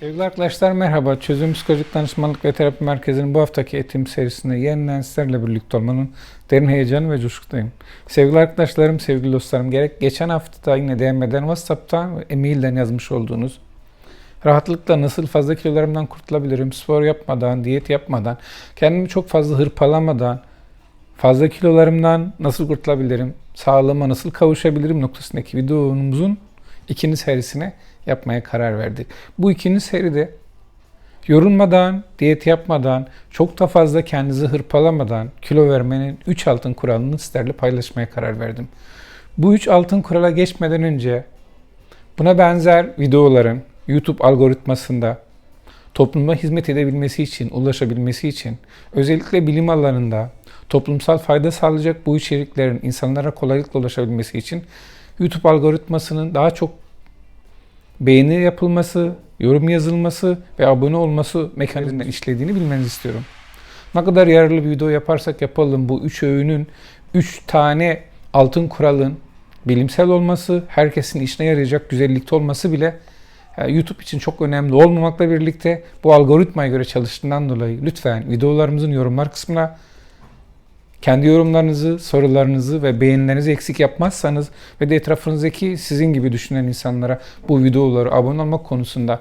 Sevgili arkadaşlar merhaba. Çözüm Psikolojik Danışmanlık ve Terapi Merkezi'nin bu haftaki eğitim serisinde yeniden sizlerle birlikte olmanın derin heyecanı ve coşkudayım. Sevgili arkadaşlarım, sevgili dostlarım, gerek geçen hafta da yine DM'den, WhatsApp'tan ve e-mailden yazmış olduğunuz rahatlıkla nasıl fazla kilolarımdan kurtulabilirim, spor yapmadan, diyet yapmadan, kendimi çok fazla hırpalamadan, fazla kilolarımdan nasıl kurtulabilirim, sağlığıma nasıl kavuşabilirim noktasındaki videomuzun ikinci serisine yapmaya karar verdik. Bu ikinci seride yorulmadan, diyet yapmadan, çok da fazla kendinizi hırpalamadan kilo vermenin 3 altın kuralını sizlerle paylaşmaya karar verdim. Bu 3 altın kurala geçmeden önce buna benzer videoların YouTube algoritmasında topluma hizmet edebilmesi için, ulaşabilmesi için, özellikle bilim alanında toplumsal fayda sağlayacak bu içeriklerin insanlara kolaylıkla ulaşabilmesi için YouTube algoritmasının daha çok beğeni yapılması, yorum yazılması ve abone olması mekanizmasından işlediğini bilmenizi istiyorum. Ne kadar yararlı bir video yaparsak yapalım bu üç öğünün, üç tane altın kuralın bilimsel olması, herkesin işine yarayacak güzellikte olması bile e, YouTube için çok önemli olmamakla birlikte bu algoritmaya göre çalıştığından dolayı lütfen videolarımızın yorumlar kısmına kendi yorumlarınızı, sorularınızı ve beğenilerinizi eksik yapmazsanız ve de etrafınızdaki sizin gibi düşünen insanlara bu videoları abone olmak konusunda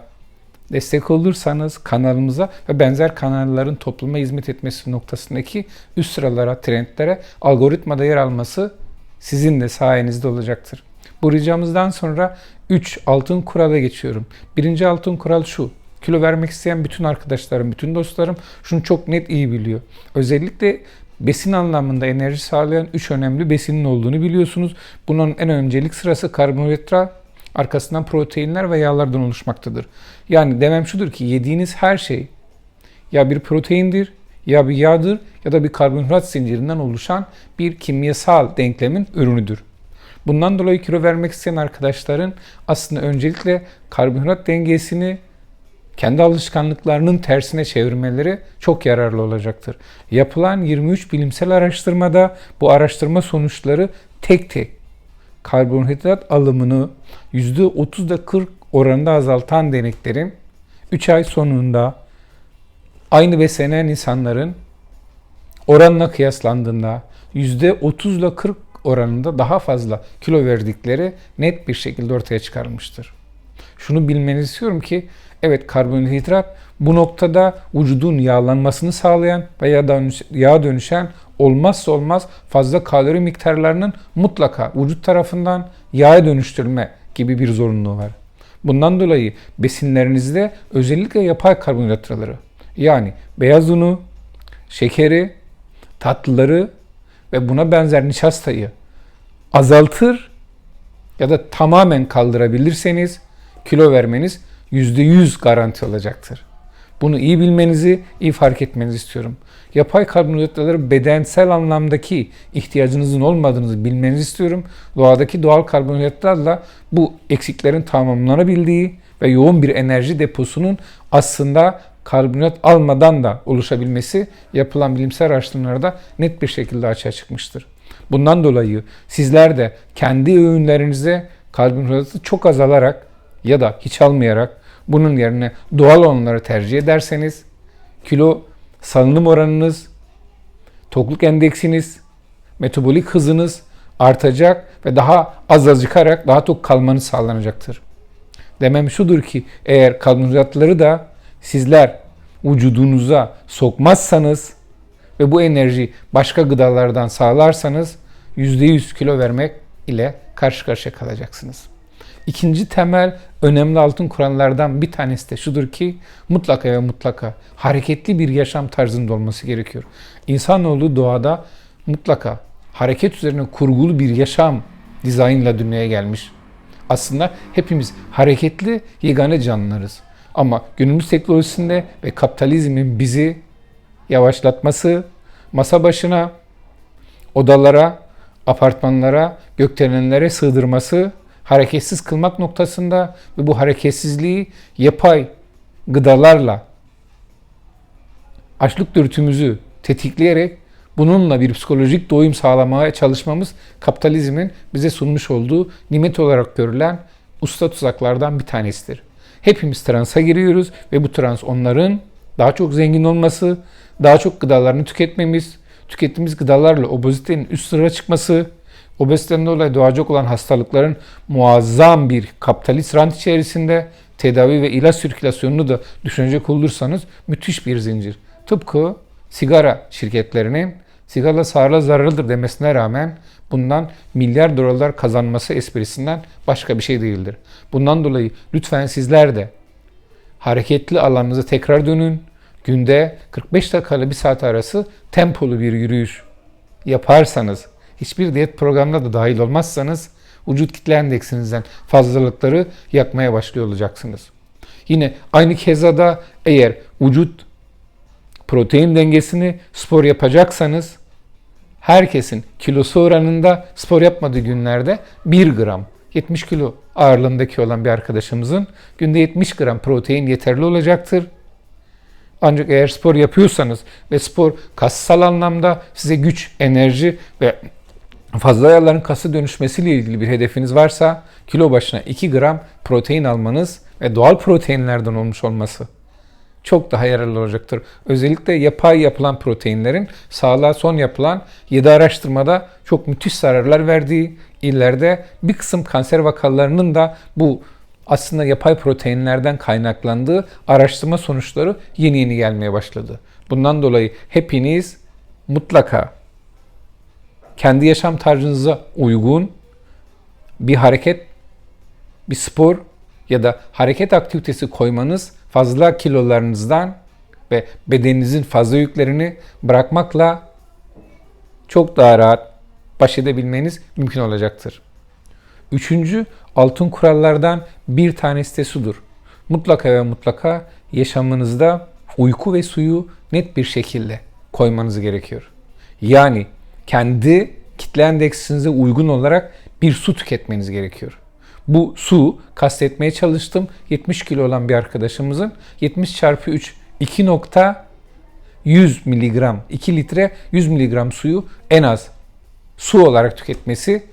destek olursanız kanalımıza ve benzer kanalların topluma hizmet etmesi noktasındaki üst sıralara, trendlere, algoritmada yer alması sizin de sayenizde olacaktır. Bu ricamızdan sonra 3 altın kurala geçiyorum. Birinci altın kural şu. Kilo vermek isteyen bütün arkadaşlarım, bütün dostlarım şunu çok net iyi biliyor. Özellikle besin anlamında enerji sağlayan 3 önemli besinin olduğunu biliyorsunuz. Bunun en öncelik sırası karbonhidrat, arkasından proteinler ve yağlardan oluşmaktadır. Yani demem şudur ki yediğiniz her şey ya bir proteindir, ya bir yağdır ya da bir karbonhidrat zincirinden oluşan bir kimyasal denklemin ürünüdür. Bundan dolayı kilo vermek isteyen arkadaşların aslında öncelikle karbonhidrat dengesini kendi alışkanlıklarının tersine çevirmeleri çok yararlı olacaktır. Yapılan 23 bilimsel araştırmada bu araştırma sonuçları tek tek karbonhidrat alımını %30'da 40 oranında azaltan deneklerin 3 ay sonunda aynı beslenen insanların oranla kıyaslandığında %30 ile 40 oranında daha fazla kilo verdikleri net bir şekilde ortaya çıkarılmıştır. Şunu bilmenizi istiyorum ki evet karbonhidrat bu noktada vücudun yağlanmasını sağlayan veya dönüş, yağ dönüşen olmazsa olmaz fazla kalori miktarlarının mutlaka vücut tarafından yağa dönüştürülme gibi bir zorunluluğu var. Bundan dolayı besinlerinizde özellikle yapay karbonhidratları yani beyaz unu, şekeri, tatlıları ve buna benzer nişastayı azaltır ya da tamamen kaldırabilirseniz kilo vermeniz %100 garanti olacaktır. Bunu iyi bilmenizi, iyi fark etmenizi istiyorum. Yapay karbonhidratları bedensel anlamdaki ihtiyacınızın olmadığınızı bilmenizi istiyorum. Doğadaki doğal karbonhidratlarla bu eksiklerin tamamlanabildiği ve yoğun bir enerji deposunun aslında karbonhidrat almadan da oluşabilmesi yapılan bilimsel araştırmalarda net bir şekilde açığa çıkmıştır. Bundan dolayı sizler de kendi öğünlerinize karbonhidratı çok azalarak ya da hiç almayarak bunun yerine doğal olanları tercih ederseniz kilo salınım oranınız, tokluk endeksiniz, metabolik hızınız artacak ve daha az acıkarak daha tok kalmanız sağlanacaktır. Demem şudur ki eğer karbonhidratları da sizler vücudunuza sokmazsanız ve bu enerji başka gıdalardan sağlarsanız %100 kilo vermek ile karşı karşıya kalacaksınız. İkinci temel önemli altın kurallardan bir tanesi de şudur ki mutlaka ve mutlaka hareketli bir yaşam tarzında olması gerekiyor. İnsanoğlu doğada mutlaka hareket üzerine kurgulu bir yaşam dizaynla dünyaya gelmiş. Aslında hepimiz hareketli yegane canlılarız. Ama günümüz teknolojisinde ve kapitalizmin bizi yavaşlatması, masa başına, odalara, apartmanlara, gökdelenlere sığdırması hareketsiz kılmak noktasında ve bu hareketsizliği yapay gıdalarla açlık dürtümüzü tetikleyerek bununla bir psikolojik doyum sağlamaya çalışmamız kapitalizmin bize sunmuş olduğu nimet olarak görülen usta tuzaklardan bir tanesidir. hepimiz transa giriyoruz ve bu trans onların daha çok zengin olması, daha çok gıdalarını tüketmemiz, tükettiğimiz gıdalarla obezitenin üst sıra çıkması, obeziteden dolayı doğacak olan hastalıkların muazzam bir kapitalist rant içerisinde tedavi ve ilaç sirkülasyonunu da düşünecek olursanız müthiş bir zincir. Tıpkı sigara şirketlerinin sigara sağlığa zararlıdır demesine rağmen bundan milyar dolarlar kazanması esprisinden başka bir şey değildir. Bundan dolayı lütfen sizler de hareketli alanınıza tekrar dönün. Günde 45 dakikalı bir saat arası tempolu bir yürüyüş yaparsanız, hiçbir diyet programına da dahil olmazsanız vücut kitle endeksinizden fazlalıkları yakmaya başlıyor olacaksınız. Yine aynı kezada eğer vücut protein dengesini spor yapacaksanız herkesin kilosu oranında spor yapmadığı günlerde 1 gram 70 kilo ağırlığındaki olan bir arkadaşımızın günde 70 gram protein yeterli olacaktır. Ancak eğer spor yapıyorsanız ve spor kassal anlamda size güç, enerji ve fazla yağların kası dönüşmesiyle ilgili bir hedefiniz varsa kilo başına 2 gram protein almanız ve doğal proteinlerden olmuş olması çok daha yararlı olacaktır. Özellikle yapay yapılan proteinlerin sağlığa son yapılan 7 araştırmada çok müthiş zararlar verdiği, illerde bir kısım kanser vakalarının da bu aslında yapay proteinlerden kaynaklandığı araştırma sonuçları yeni yeni gelmeye başladı. Bundan dolayı hepiniz mutlaka kendi yaşam tarzınıza uygun bir hareket, bir spor ya da hareket aktivitesi koymanız fazla kilolarınızdan ve bedeninizin fazla yüklerini bırakmakla çok daha rahat baş edebilmeniz mümkün olacaktır. Üçüncü altın kurallardan bir tanesi de sudur. Mutlaka ve mutlaka yaşamınızda uyku ve suyu net bir şekilde koymanız gerekiyor. Yani kendi kitle endeksinize uygun olarak bir su tüketmeniz gerekiyor. Bu su kastetmeye çalıştım. 70 kilo olan bir arkadaşımızın 70 çarpı 3 2.100 miligram 2 litre 100 miligram suyu en az su olarak tüketmesi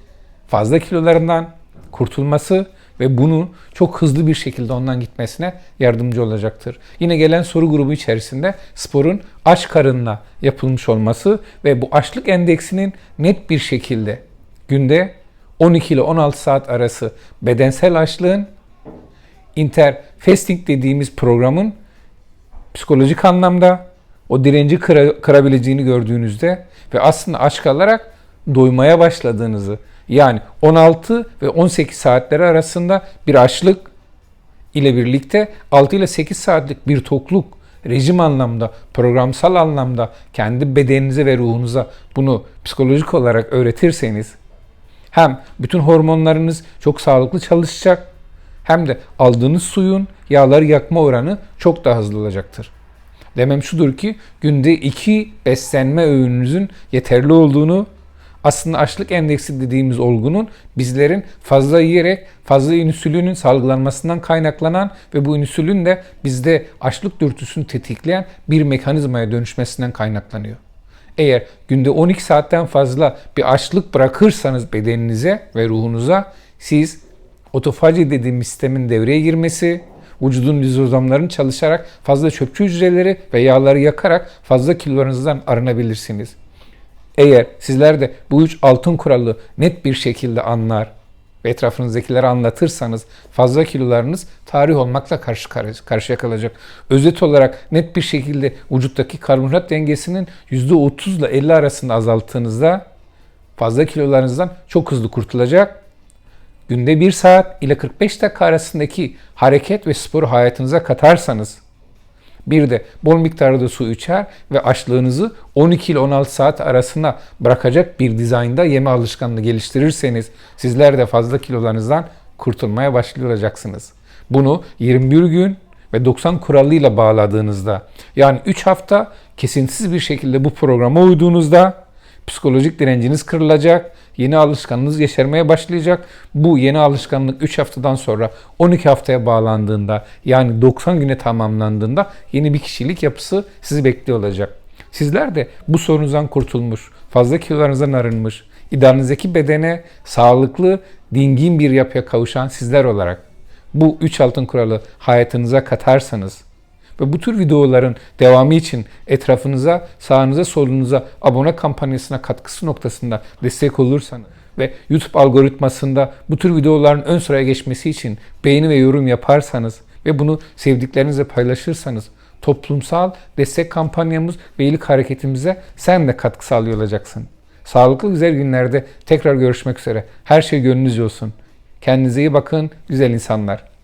fazla kilolarından kurtulması ve bunu çok hızlı bir şekilde ondan gitmesine yardımcı olacaktır. Yine gelen soru grubu içerisinde sporun aç karınla yapılmış olması ve bu açlık endeksinin net bir şekilde günde 12 ile 16 saat arası bedensel açlığın interfasting dediğimiz programın psikolojik anlamda o direnci kıra, kırabileceğini gördüğünüzde ve aslında aç kalarak doymaya başladığınızı yani 16 ve 18 saatleri arasında bir açlık ile birlikte 6 ile 8 saatlik bir tokluk rejim anlamda, programsal anlamda kendi bedeninize ve ruhunuza bunu psikolojik olarak öğretirseniz hem bütün hormonlarınız çok sağlıklı çalışacak hem de aldığınız suyun yağları yakma oranı çok daha hızlı olacaktır. Demem şudur ki günde iki beslenme öğününüzün yeterli olduğunu aslında açlık endeksi dediğimiz olgunun bizlerin fazla yiyerek fazla insülinin salgılanmasından kaynaklanan ve bu insülin de bizde açlık dürtüsünü tetikleyen bir mekanizmaya dönüşmesinden kaynaklanıyor. Eğer günde 12 saatten fazla bir açlık bırakırsanız bedeninize ve ruhunuza siz otofaji dediğimiz sistemin devreye girmesi, vücudun lizozomların çalışarak fazla çöpçü hücreleri ve yağları yakarak fazla kilolarınızdan arınabilirsiniz. Eğer sizler de bu üç altın kuralı net bir şekilde anlar ve etrafınızdakilere anlatırsanız fazla kilolarınız tarih olmakla karşı karşıya kalacak. Özet olarak net bir şekilde vücuttaki karbonhidrat dengesinin %30 ile 50 arasında azalttığınızda fazla kilolarınızdan çok hızlı kurtulacak. Günde 1 saat ile 45 dakika arasındaki hareket ve sporu hayatınıza katarsanız bir de bol miktarda su içer ve açlığınızı 12 ile 16 saat arasında bırakacak bir dizaynda yeme alışkanlığı geliştirirseniz sizler de fazla kilolarınızdan kurtulmaya başlıyor olacaksınız. Bunu 21 gün ve 90 kuralıyla bağladığınızda yani 3 hafta kesintisiz bir şekilde bu programa uyduğunuzda psikolojik direnciniz kırılacak Yeni alışkanlığınız yeşermeye başlayacak. Bu yeni alışkanlık 3 haftadan sonra 12 haftaya bağlandığında yani 90 güne tamamlandığında yeni bir kişilik yapısı sizi bekliyor olacak. Sizler de bu sorunuzdan kurtulmuş, fazla kilolarınızdan arınmış, idealinizdeki bedene sağlıklı, dingin bir yapıya kavuşan sizler olarak bu 3 altın kuralı hayatınıza katarsanız ve bu tür videoların devamı için etrafınıza, sağınıza, solunuza abone kampanyasına katkısı noktasında destek olursanız ve YouTube algoritmasında bu tür videoların ön sıraya geçmesi için beğeni ve yorum yaparsanız ve bunu sevdiklerinizle paylaşırsanız toplumsal destek kampanyamız ve iyilik hareketimize sen de katkı sağlıyor olacaksın. Sağlıklı güzel günlerde tekrar görüşmek üzere. Her şey gönlünüzce olsun. Kendinize iyi bakın güzel insanlar.